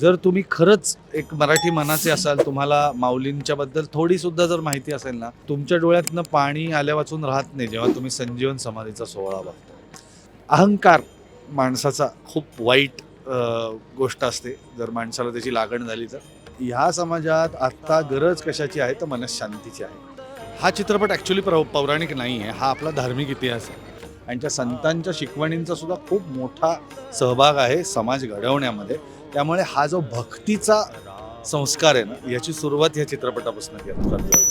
जर तुम्ही खरंच एक मराठी मनाचे असाल तुम्हाला माऊलींच्या बद्दल थोडी सुद्धा जर माहिती असेल ना तुमच्या डोळ्यातनं पाणी आल्या वाचून राहत नाही जेव्हा तुम्ही संजीवन समाधीचा सोहळा बघता. अहंकार माणसाचा खूप वाईट गोष्ट असते जर माणसाला त्याची लागण झाली तर. ह्या समाजात आत्ता गरज कशाची आहे तर मनशांतीची आहे. हा चित्रपट ॲक्च्युली प्र पौराणिक नाही आहे हा आपला धार्मिक इतिहास आहे. आणि त्या संतांच्या शिकवणींचा सुद्धा खूप मोठा सहभाग आहे समाज घडवण्यामध्ये. त्यामुळे हा जो भक्तीचा संस्कार आहे ना याची सुरुवात या चित्रपटापासून करतो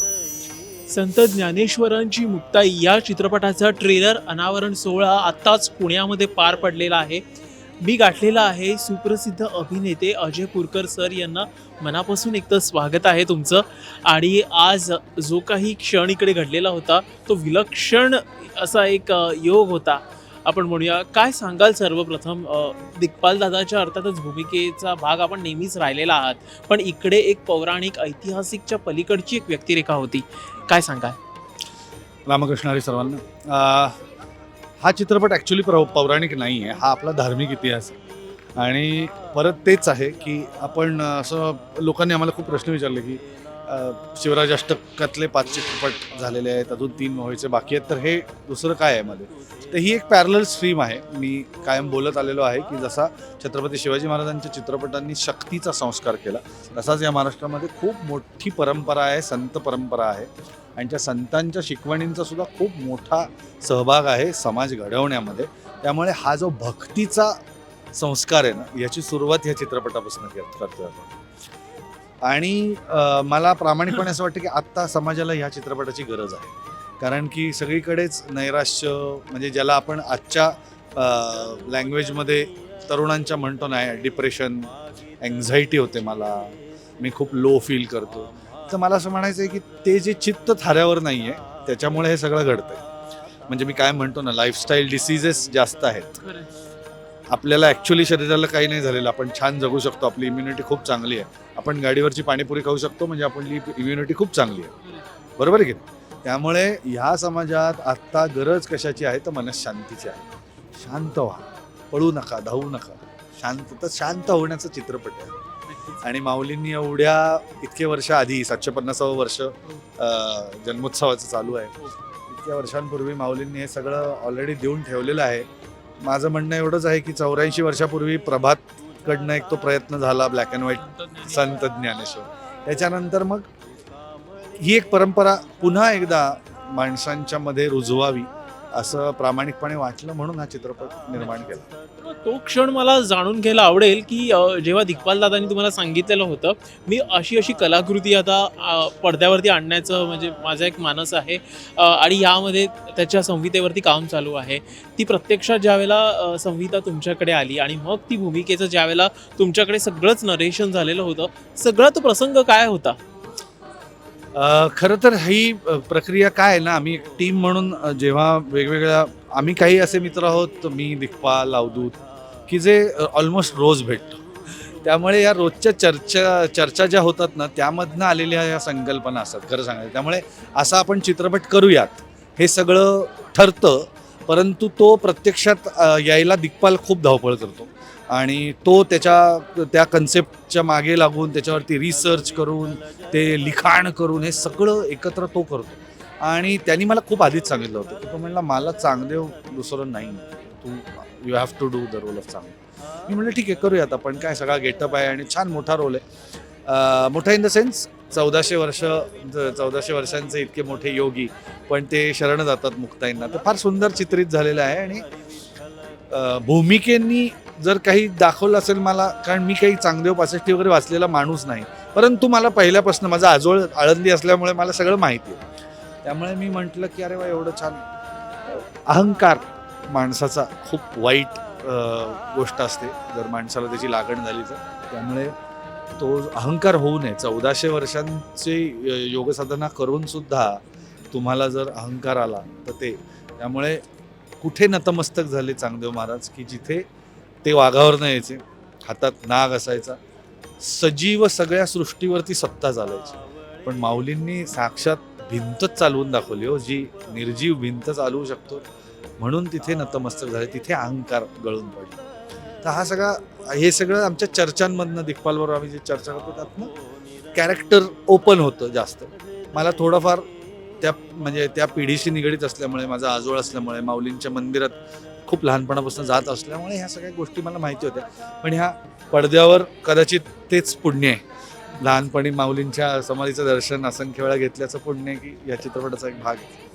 संत ज्ञानेश्वरांची मुक्ताई या चित्रपटाचा ट्रेलर अनावरण सोहळा आत्ताच पुण्यामध्ये पार पडलेला आहे. मी गाठलेला आहे सुप्रसिद्ध अभिनेते अजय पुरकर सर यांना मनापासून एक तर स्वागत आहे तुमचं. आणि आज जो काही क्षण इकडे घडलेला होता तो विलक्षण असा एक योग होता. आपण म्हणूया काय सांगाल सर्वप्रथम? दिग्पाल दादाच्या अर्थातच भूमिकेचा भाग आपण नेहमीच राहिलेला आहात पण इकडे एक पौराणिक ऐतिहासिकच्या पलीकडची एक व्यक्तिरेखा होती. काय सांगाल? रामकृष्ण हरी सर्वांना. हा चित्रपट ॲक्च्युली प्रौ पौराणिक नाही आहे हा आपला धार्मिक इतिहास आहे. आणि परत तेच आहे की आपण असं लोकांनी आम्हाला खूप प्रश्न विचारले की शिवराज अष्टकातले पाच चित्रपट झालेले आहेत अजून तीन व्हायचे बाकी आहेत. तर हे दुसरं काय आहे मध्ये? तर ही एक पॅरल स्ट्रीम आहे. मी कायम बोलत आलेलो आहे की जसा छत्रपती शिवाजी महाराजांच्या चित्रपटांनी शक्तीचा संस्कार केला तसाच या महाराष्ट्रामध्ये खूप मोठी परंपरा आहे संत परंपरा आहे. आणि त्या संतांच्या शिकवणींचा सुद्धा खूप मोठा सहभाग आहे समाज घडवण्यामध्ये. त्यामुळे हा जो भक्तीचा संस्कार आहे ना याची सुरुवात ह्या चित्रपटापासून करतो आपण. आणि मला प्रामाणिकपणे असं वाटतं की आत्ता समाजाला ह्या चित्रपटाची गरज आहे. कारण की सगळीकडेच नैराश्य म्हणजे ज्याला आपण आजच्या लँग्वेजमध्ये तरुणांच्या म्हणतो ना डिप्रेशन अँझायटी होते मला मी खूप लो फील करतो. तर मला असं म्हणायचं आहे की ते जे चित्त थाऱ्यावर नाही आहे त्याच्यामुळे हे सगळं घडतंय. म्हणजे मी काय म्हणतो ना लाईफस्टाईल डिसिजेस जास्त आहेत. आपल्याला ॲक्च्युली शरीराला काही नाही झालेलं. आपण छान जगू शकतो. आपली इम्युनिटी खूप चांगली आहे. आपण गाडीवरची पाणीपुरी खाऊ शकतो. म्हणजे आपली इम्युनिटी खूप चांगली आहे. बरोबर आहे की नाही? त्यामुळे ह्या समाजात आत्ता गरज कशाची आहे? तर मनशांतीची आहे. शांत व्हा. पळू नका धावू नका. शांत तर शांत होण्याचं चित्रपट आहे. आणि माऊलींनी एवढ्या इतके वर्ष आधी सातशे पन्नासावं वर्ष जन्मोत्सवाचं चालू आहे. इतक्या वर्षांपूर्वी माऊलींनी हे सगळं ऑलरेडी देऊन ठेवलेलं आहे. माझं म्हणणं एवढंच आहे की चौऱ्याऐंशी वर्षापूर्वी प्रभातकडनं एक तो प्रयत्न झाला ब्लॅक अँड व्हाईट संत ज्ञानेश्वर त्याच्यानंतर मग ही एक परंपरा पुन्हा एकदा माणसांच्या मध्ये रुजवावी. असं प्रामाणिकपणे वाचलं म्हणून हा चित्रपट निर्माण केला. तो क्षण मला जाणून घ्यायला आवडेल की जेव्हा दिग्पाल दादांनी तुम्हाला सांगितलेलं होतं मी अशी अशी कलाकृती आता पडद्यावरती आणण्याचं म्हणजे माझा एक मानस आहे आणि यामध्ये त्याच्या संहितेवरती काम चालू आहे. ती प्रत्यक्षात ज्यावेळेला संहिता तुमच्याकडे आली आणि मग ती भूमिकेचं ज्यावेळेला तुमच्याकडे सगळंच नरेशन झालेलं होतं सगळा तो प्रसंग काय होता? खरं तर ही प्रक्रिया काय आहे ना आम्ही एक टीम म्हणून जेव्हा वेगवेगळ्या आम्ही काही असे मित्र आहोत मी दिग्पाल अवधूत की जे ऑलमोस्ट रोज भेटतो. त्यामुळे या रोजच्या चर्चा चर्चा ज्या होतात ना त्यामधनं आलेल्या या संकल्पना असतात खरं सांगायचं. त्यामुळे असा आपण चित्रपट करूयात. हे सगळं ठरतं परंतु तो प्रत्यक्षात यायला दिग्पाल खूप धावपळ करतो. आणि तो त्याच्या त्या कन्सेप्टच्या मागे लागून त्याच्यावरती रिसर्च करून ते लिखाण करून हे सगळं एकत्र तो करतो. आणि त्यांनी मला खूप आधीच सांगितलं होतं. की तो म्हणला मला चांगदेव दुसरं नाही. तू you have to do the role of Changdev. मी म्हणलं ठीक आहे करूयात आपण. काय सगळा गेटअप आहे आणि छान मोठा रोल आहे. मोठा इन द सेन्स चौदाशे वर्ष चौदाशे वर्षांचे इतके मोठे योगी पण ते शरण जातात मुक्ताईंना. तर फार सुंदर चित्रित झालेलं आहे आणि भूमिकेंनी जर काही दाखवलं असेल मला कारण मी काही चांगदेव पासष्टी वगैरे वाचलेला माणूस नाही. परंतु मला पहिल्यापासून माझा आजोळ आळंदी असल्यामुळे मला सगळं माहिती आहे. त्यामुळे मी म्हटलं की अरे वा एवढं छान. अहंकार माणसाचा खूप वाईट गोष्ट असते. जर माणसाला त्याची लागण झाली तर. त्यामुळे तो अहंकार होऊ नये. चौदाशे वर्षांची योगसाधना करूनसुद्धा तुम्हाला जर अहंकार आला तर ते. त्यामुळे कुठे नतमस्तक झाले चांगदेव महाराज की जिथे ते वाघावर न यायचे. हातात नाग असायचा. सजीव सगळ्या सृष्टीवरती सत्ता चालायची. पण माऊलींनी साक्षात भिंतच चालवून दाखवली हो जी निर्जीव भिंत चालवू शकतो. म्हणून तिथे नतमस्तक झाले तिथे अहंकार गळून पडले. तर हा सगळा हे सगळं आमच्या चर्चांमधनं दिग्पालबरोबर आम्ही जे चर्चा करतो त्यातनं कॅरेक्टर ओपन होतं जास्त. मला थोडंफार त्या म्हणजे त्या पिढीशी निगडीत असल्यामुळे माझा आजोळ असल्यामुळे माऊलींच्या मंदिरात खूप लहानपणापासून जात असल्यामुळे ह्या सगळ्या गोष्टी मला माहिती होत्या. पण ह्या पडद्यावर कदाचित तेच पुण्य आहे. लहानपणी माऊलींच्या समाधीचं दर्शन असंख्य वेळा घेतल्याचं पुण्य की या चित्रपटाचा एक भाग आहे.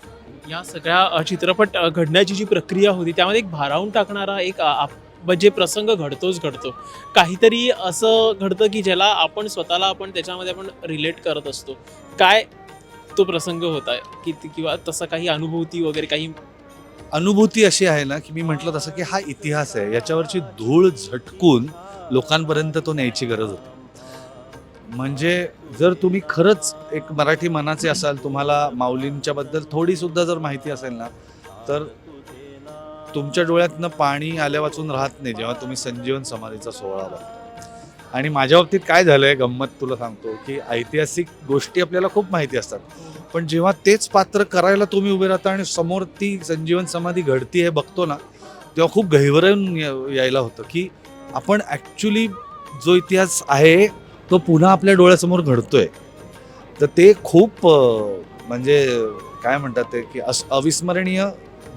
या सगळ्या चित्रपट घडण्याची जी प्रक्रिया होती त्यामध्ये एक भारावून टाकणारा एक आप- म्हणजे प्रसंग घडतोच घडतो. काहीतरी असं घडतं की ज्याला आपण स्वतःला आपण त्याच्यामध्ये आपण रिलेट करत असतो. काय तो प्रसंग होता? की किंवा तसा काही अनुभूती वगैरे काही अनुभूती अशी आहे ना की मी म्हटलं तसं की हा इतिहास आहे. याच्यावरची धूळ झटकून लोकांपर्यंत तो न्यायची गरज होती. म्हणजे जर तुम्ही खरंच एक मराठी मनाचे असाल तुम्हाला माऊलींच्या बद्दल थोडी सुद्धा जर माहिती असेल ना तर तुमच्या डोळ्यातनं पाणी आल्या वाचून राहत नाही जेव्हा तुम्ही संजीवन समाधीचा सोहळा बघता. आणि माझ्या बाबतीत काय झालं आहे गंमत तुला सांगतो की ऐतिहासिक गोष्टी आपल्याला खूप माहिती असतात. पण जेव्हा तेच पात्र करायला तुम्ही उभे राहता आणि समोर ती संजीवन समाधी घडती हे बघतो ना तेव्हा खूप गहिवरून यायला होतं की आपण ॲक्च्युली जो इतिहास आहे तो पुन्हा आपल्या डोळ्यासमोर घडतोय. तर ते खूप म्हणजे काय म्हणतात ते की अस अविस्मरणीय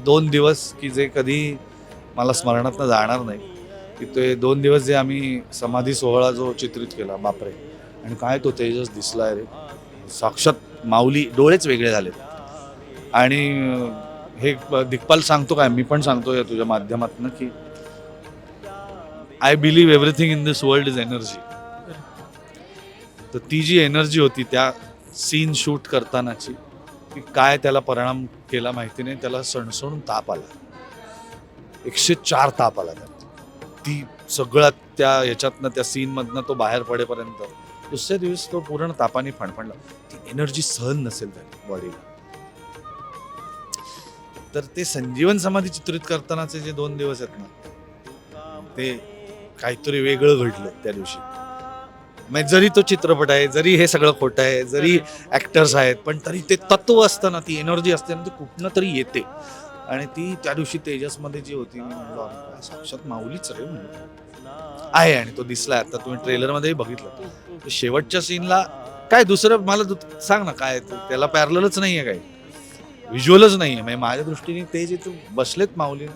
दोन दिवस की जे कधी मला स्मरणातनं जाणार नाही. की ते दोन दिवस जे आम्ही समाधी सोहळा जो चित्रित केला बापरे. आणि काय तो तेजस दिसला रे. साक्षात माऊली डोळेच वेगळे झाले आणि हे दिग्पाल सांगतो काय मी पण सांगतो या तुझ्या माध्यमातून की I believe everything in this world is energy तर ती जी एनर्जी होती त्या सीन शूट करतानाची की काय त्याला परिणाम केला माहिती नाही त्याला सणसणून ताप आला. एकशे चार ताप आला त्याला. ती सगळ्यात त्या ह्याच्यातनं त्या सीनमधनं तो बाहेर पडेपर्यंत दुसऱ्या दिवस तो पूर्ण तापाने फणफणला. ती एनर्जी सहन नसेल झाली बॉडीला. तर ते संजीवन समाधी चित्रित करतानाचे जे दोन दिवस आहेत ना ते काहीतरी वेगळं घडलं त्या दिवशी. म्हणजे जरी तो चित्रपट आहे जरी हे सगळं खोटं आहे जरी ऍक्टर्स आहेत पण तरी ते तत्व असतं ना ती एनर्जी असते ना ती कुठनं तरी येते. आणि ती त्या दिवशी तेजसमध्ये जी होती मी म्हणलो "अरे काय साक्षात माऊलीच रे म्हणलं. आहे आणि तो दिसलाय. आता तुम्ही ट्रेलरमध्येही बघितलं. शेवटच्या सीनला काय दुसरं मला सांग ना काय त्याला पॅरलच नाहीये काही. व्हिज्युअलच नाहीये. म्हणजे माझ्या दृष्टीने ते जे तू बसलेत माऊली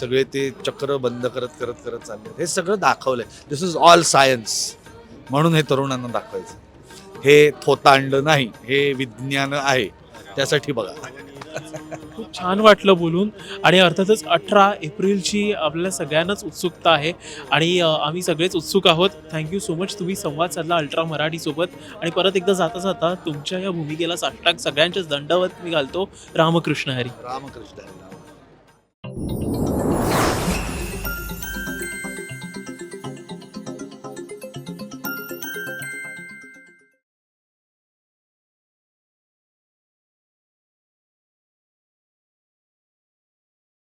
सगळे ते चक्र बंद करत करत करत चालले. हे सगळं दाखवलंय. दिस इज ऑल सायन्स म्हणून हे तरुणांना दाखवायचं. हे थोतांड नाही हे विज्ञान आहे. त्यासाठी बघा. खूप छान वाटलं बोलून. आणि अर्थातच अठरा एप्रिलची आपल्याला सगळ्यांनाच उत्सुकता आहे. आणि आम्ही सगळेच उत्सुक आहोत. थँक्यू सो मच तुम्ही संवाद साधला अल्ट्रा मराठीसोबत आणि परत एकदा जाता जाता तुमच्या या भूमिकेला साष्टांग सगळ्यांच्याच दंडवत मी घालतो. रामकृष्ण हरी. रामकृष्ण हरी,